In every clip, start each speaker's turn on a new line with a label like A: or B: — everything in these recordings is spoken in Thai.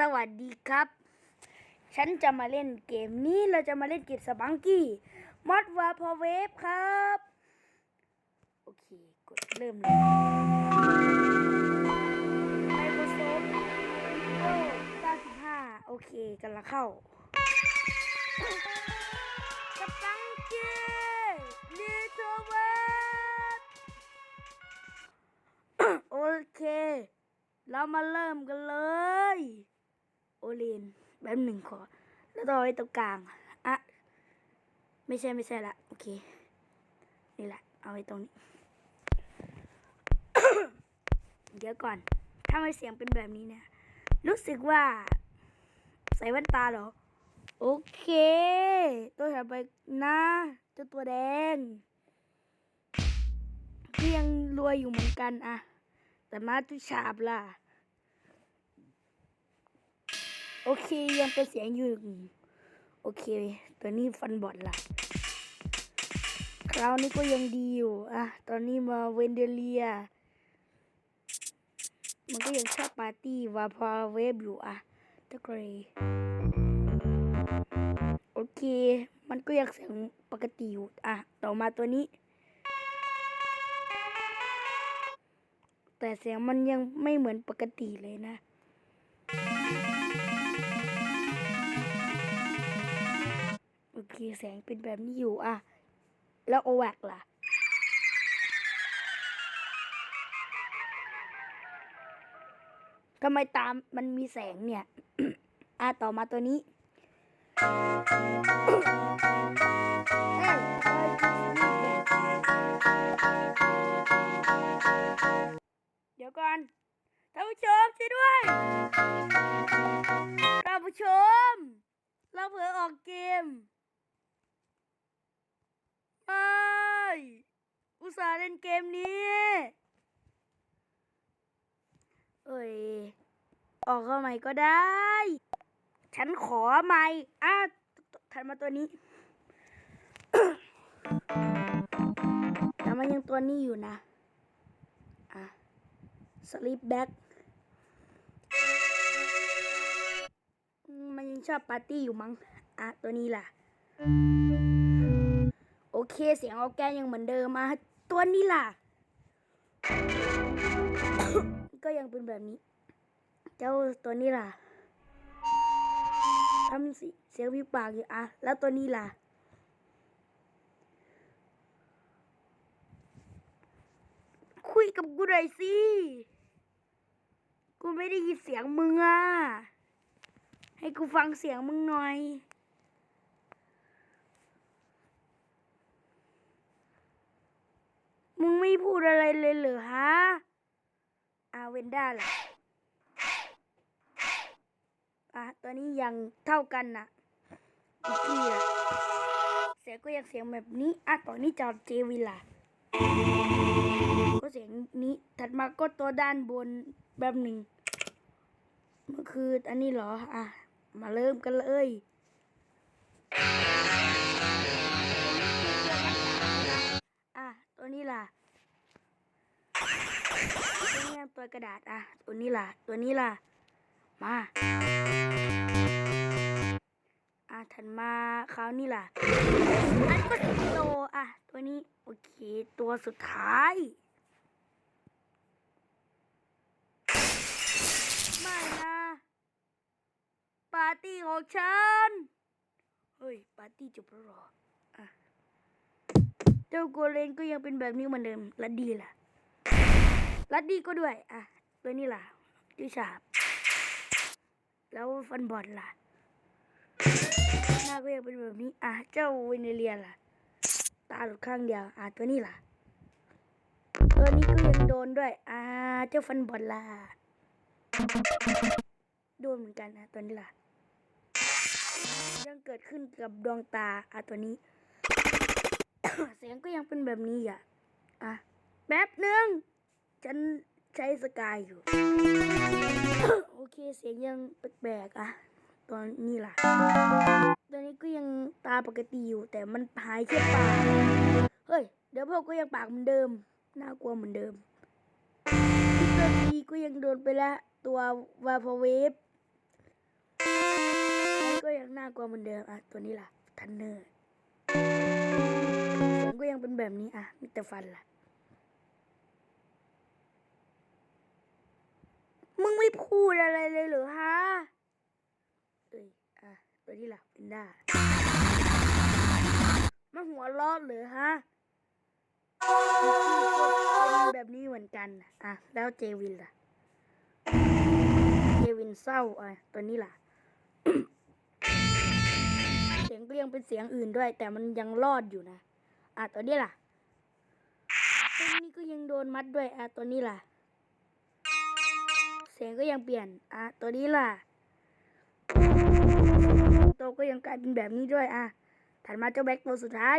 A: สวัสดีครับ ฉันจะมาเล่นเกมนี้เราจะมาเล่นเกมสปังกี้มอดวาพอเวฟครับ โอเค กดเริ่มเลยไมโครโซฟโอ้95โอเคกำลังเข้าสปังกี้ลิทเทิลเวฟโอเค เรามาเริ่มกันเลย โอเลนแบบหนึ่งขอ แล้วต่อไว้ตรงกลางอะไม่ใช่ไม่ใช่ละโอเค นี่แหละ เอาไว้ตรงนี้ เดี๋ยวก่อน ถ้าไม่เสียงเป็นแบบนี้เนี่ย รู้สึกว่า ใส่แว่นตาเหรอ โอเค ตัวถัดไปนะเจ้าตัวแดงก็ยังรวยอยู่เหมือนกันอะแต่มาตุชาบล่ะ เคยังเป็นเสียงอยู่โอเค ตัวนี้ฟันบอดละคราวนี้ก็ยังดีอยู่อะตอนนี้มาเวนเดเลีย มันก็ยังชอบปาร์ตี้วาพาเวฟอยู่อะตะเกรโอเค มันก็ยังเสียงปกติอยู่อะต่อมาตัวนี้ แต่เสียงมันยังไม่เหมือนปกติเลยนะ เคแสงเป็นแบบนี้อยู่อะ แล้วโอแวกล่ะ ทำไมตามมันมีแสงเนี่ย อะ ต่อมาตัวนี้เอ้ยเดี๋ยวก่อนท่านผู้ชมช่วยด้วย เล่นเกมนี้ เอ้ย ออกเข้าใหม่ก็ได้ ฉันขอใหม่อะถัดมาตัวนี้ แต่มันยังตัวนี้อยู่นะ อะ sleep back อืมมันยังชอบปาร์ตี้อยู่มั้ง อะ ตัวนี้ล่ะ โอเค เสียงออร์แกนยังเหมือนเดิมอะ ตัวนี้ล่ะ ก็ยังเป็นแบบนี้ เจ้าตัวนี้ล่ะทำสิเสียงวิปากอยู่อะแล้วตัวนี้ล่ะ คุยกับกูหน่อยสิ กูไม่ได้ยินเสียงมึงอะ ให้กูฟังเสียงมึงหน่อย มึงไม่ พูดอะไรเลยเหรอฮะอาเวนด้าล่ะอะตัวนี้ยังเท่ากันนะอีกทีอะเสียงก็ยังเสียงแบบนี้อะตัวนี้จอเจวิล่ะก็เสียงนี้ถัดมาก็ตัวด้านบนแบบหนึ่งมันคืออันนี้เหรอ อะ มาเริ่มกันเลย ตัวนี้ตัวกระดาษอะตัวนี้ล่ะ ตัวนี้ล่ะ มาอะถัดมาคราวนี้ล่ะ อันก็สิงโตอะ ตัวนี้ โอเค ตัวสุดท้าย ไม่นะปาร์ตี้ของฉัน เฮ้ย ปาร์ตี้จบแล้วเหรออะเจ้าโกเลนก็ยังเป็นแบบนี้เหมือนเดิมแลัดดีล่ะ ลัดดีก็ด้วย อะตัวนี้ล่ะดิฉาบ แล้วฟันบอลล่ะ หน้าก็ยังเป็นแบบนี้ อะ เจ้าเวเนเลียล่ะ ตาหลุดข้างเดียว อะตัวนี้ล่ะ ตัวนี้ก็ยังโดนด้วย อ่า เจ้าฟันบอลล่ะ โดนเหมือนกันนะตัวนี้ล่ะ ยังเกิดขึ้นกับดวงตา อะตัวนี้ เสียงก็ยังเป็นแบบนี้อะ อะ แป๊บหนึ่ง ฉันใช้สกายอยู่ โอเคเสียงยังแปลกๆอะตัวนี้ล่ะตัวนี้ก็ยังตาปกติอยู่ แต่มันหายแค่ปาก เฮ้ย เดี๋ยวพวกก็ยังปากเหมือนเดิม น่ากลัวเหมือนเดิมตัวทีก็ยังโดนไปละตัววาพเวฟากกว่ากลัวเหมือนเดิมอะ ตัวนี้ล่ะทันเนอร์เสียงก็ยังเป็นแบบนี้อะมีแต่ฟันล่ะ มึงไม่พูดอะไรเลยเหรอฮะเอ้ยอะตัวนี้ล่ะเป็นด้ามันหัวรอดเหรอฮะเป็นแบบนี้เหมือนกัน อะ แล้วเจวินล่ะ เจวินเศร้าอะตัวนี้ล่ะ เสียงก็ยังเป็นเสียงอื่นด้วย แต่มันยังรอดอยู่นะ อะตัวนี้ล่ะตัวนี้ก็ยังโดนมัดด้วย อะตัวนี้ล่ะ สียงก็ยังเปลี่ยน อะ ตัวนี้ล่ะ ตัวก็ยังกลายเป็นแบบนี้ด้วย อะ ถัดมาเจ้าแบ็คตัวสุดท้าย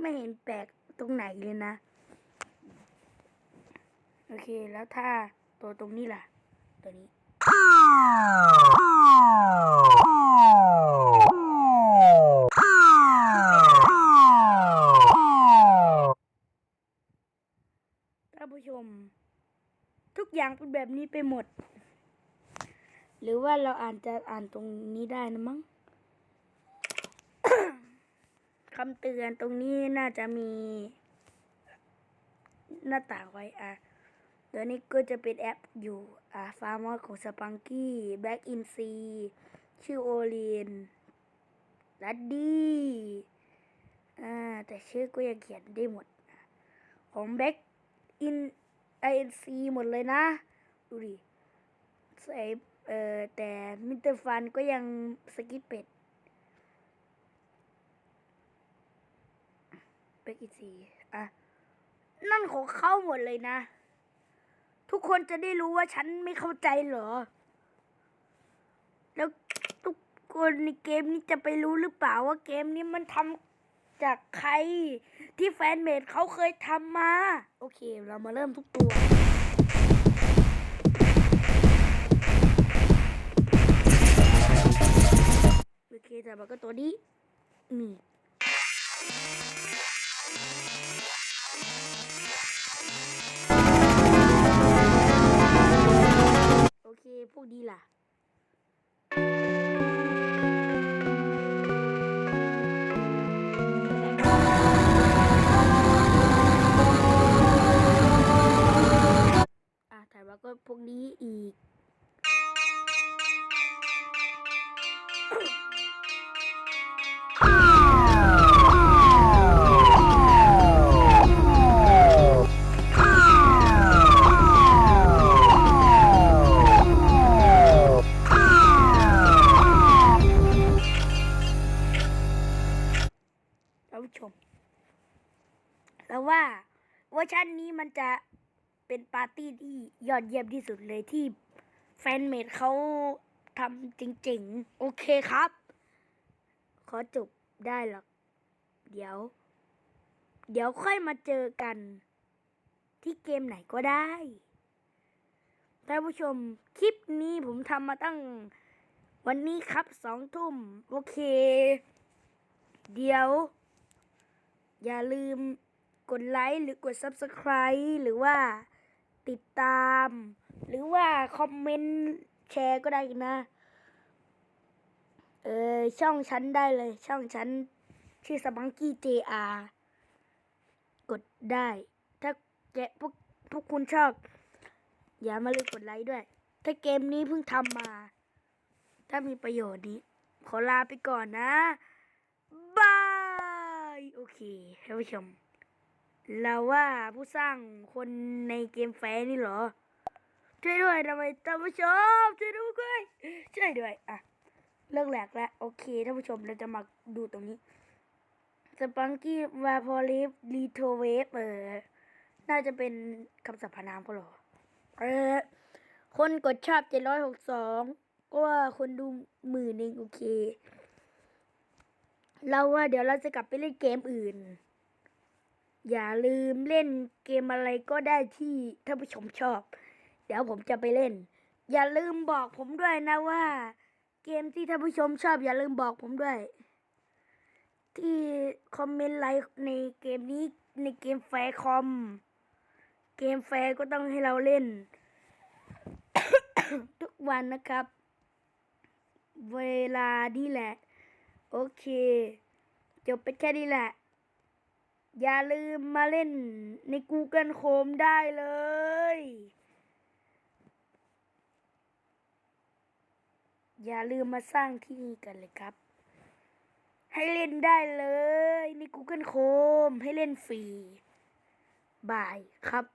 A: ไม่เห็นแปลกตรงไหนเลยนะ โอเค แล้วถ้าตัวตรงนี้ล่ะ ตัวนี้ ท่านผู้ช ม ทุกอย่างเป็นแบบนี้ไปหมด หรือว่าเราอ่านจะอ่านตรงนี้ได้นะมั้งคำเตือนตรงนี้น่าจะมี หน้าต่างไว้อะเดี๋ยวนี้ก็จะเป็นแอปอยู่ อะฟาร์มอสของสปังกี้แบ็กอินซีชื่อโอลีนลัดดี้อ่าแต่ชื่อก็ยังเขียนได้หมด ของแบ็กอิน ไอเอ็นซีหมดเลยนะ ดูดิใส่เอ่อแต่มิสเตอร์ฟันก็ยังสกิปเป็ดแบ็กอินซีอะ นั่นของเขาหมดเลยนะ ทุกคนจะได้รู้ว่าฉันไม่เข้าใจเหรอ แล้วทุกคนในเกมนี้จะไปรู้หรือเปล่าว่าเกมนี้มันทำ จากใครที่แฟนเมดเขาเคยทำมา โอเค เรามาเริ่มทุกตัว โอเคแต่มันก็ตัวนี้นี่โอเค พวกนี้ล่ะอะ วกนี้อีกท่าชม แล้วว่าเวอร์ชันนี้มันจะ เป็นปาร์ตี้ที่ยอดเยี่ยมที่สุดเลยที่แฟนเมดเขาทำจริงๆ โอเคครับ ขอจบได้หรอกเดี๋ยว เดี๋ยวค่อยมาเจอกัน ที่เกมไหนก็ได้ท่านผู้ชมคลิปนี้ผมทำมาตั้งวันนี้ครับสองทุ่ม โอเค เดี๋ยว อย่าลืมกดไลค์หรือกด Subscribe หรือว่า ติดตาม หรือว่าคอมเมนต์แชร์ก็ได้นะ เออช่องฉันได้เลย ช่องฉันชื่อสปังกี้ JR กดได้ ถ้าแกพวกพวกคุณชอบ อย่ามาลืมกดไลค์ด้วย ถ้าเกมนี้เพิ่งทำมา ถ้ามีประโยชน์นี้ ขอลาไปก่อนนะ บาย โอเคท่านผู้ชม เราว่าผู้สร้างคนในเกมแฟร์นี่เหรอ ช่วยด้วยทำไมท่านผู้ชมช่วยด้วยช่วยด้วย อะ เลิกแหลกแล้ว โอเคท่านผู้ชมเราจะมาดูตรงนี้สปังกี้วาพอลิฟรีโทเวฟเออ น่าจะเป็นคำสรรพนามก็หรอ เออ คนกดชอบเจ็ดร้อยหกสองก็ว่าคนดูหมื่นหนึ่งโอเค เราว่าเดี๋ยวเราจะกลับไปเล่นเกมอื่น อย่าลืมเล่นเกมอะไรก็ได้ที่ท่านผู้ชมชอบ เดี๋ยวผมจะไปเล่น อย่าลืมบอกผมด้วยนะว่า เกมที่ท่านผู้ชมชอบ อย่าลืมบอกผมด้วย ที่คอมเมนต์ไลค์ในเกมนี้ในเกมแฟร์คอม เกมแฟร์ก็ต้องให้เราเล่น ทุกวันนะครับ เวลานี่แหละ โอเค จบไปแค่นี้แหละ อย่าลืมมาเล่นใน Google Chrome ได้เลย อย่าลืมมาสร้างที่นี่กันเลยครับ ให้เล่นได้เลยใน Google Chrome ให้เล่นฟรี บายครับ